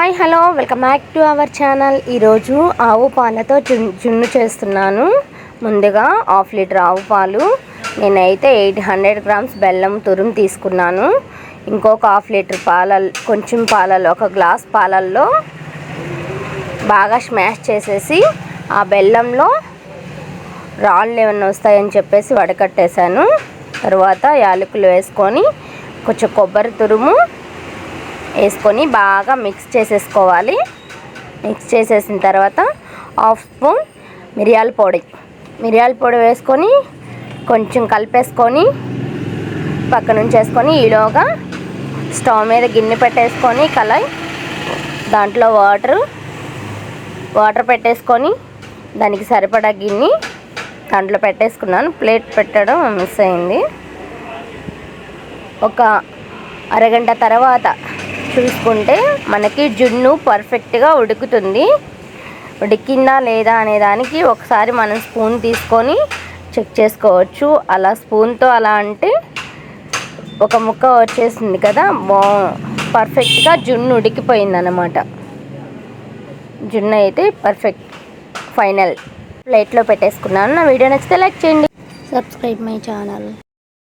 Hi hello. Welcome back to our channel. ఈరోజు ఆవు పాలతో జున్- జున్ను చేస్తున్నాను. ముందుగా హాఫ్ లీటర్ ఆవు పాలు. నేనైతే ఎయిట్ హండ్రెడ్ గ్రామ్స్ బెల్లం తురుము తీసుకున్నాను. ఇంకొక హాఫ్ లీటర్ పాల కొంచెం పాలలో ఒక గ్లాస్ పాలల్లో బాగా స్మాష్ చేసేసి ఆ బెల్లంలో రాళ్ళు ఏమైనా వస్తాయని చెప్పేసి వడకట్టేశాను. తర్వాత యాలకులు వేసుకొని కొంచెం కొబ్బరి తురుము వేసుకొని బాగా మిక్స్ చేసేసుకోవాలి. మిక్స్ చేసేసిన తర్వాత హాఫ్ స్పూన్ మిరియాల పొడి. మిరియాల పొడి వేసుకొని కొంచెం కలిపేసుకొని పక్క నుంచి వేసుకొని ఈలోగా స్టవ్ మీద గిన్నె పెట్టేసుకొని కలాయి దాంట్లో వాటర్ వాటర్ పెట్టేసుకొని దానికి సరిపడా గిన్నె దాంట్లో పెట్టేసుకున్నాను. ప్లేట్ పెట్టడం మిస్ అయింది. ఒక అరగంట తర్వాత చూసుకుంటే మనకి జున్ను పర్ఫెక్ట్గా ఉడుకుతుంది. ఉడికిందా లేదా అనే దానికి ఒకసారి మనం స్పూన్ తీసుకొని చెక్ చేసుకోవచ్చు. అలా స్పూన్తో అలా అంటే ఒక ముక్క వచ్చేసింది కదా బా పర్ఫెక్ట్గా జున్ను ఉడికిపోయింది అన్నమాట జున్ను అయితే పర్ఫెక్ట్ ఫైనల్ ప్లేట్లో పెట్టేసుకున్నాను. నా వీడియో నచ్చితే లైక్ చేయండి. Subscribe my channel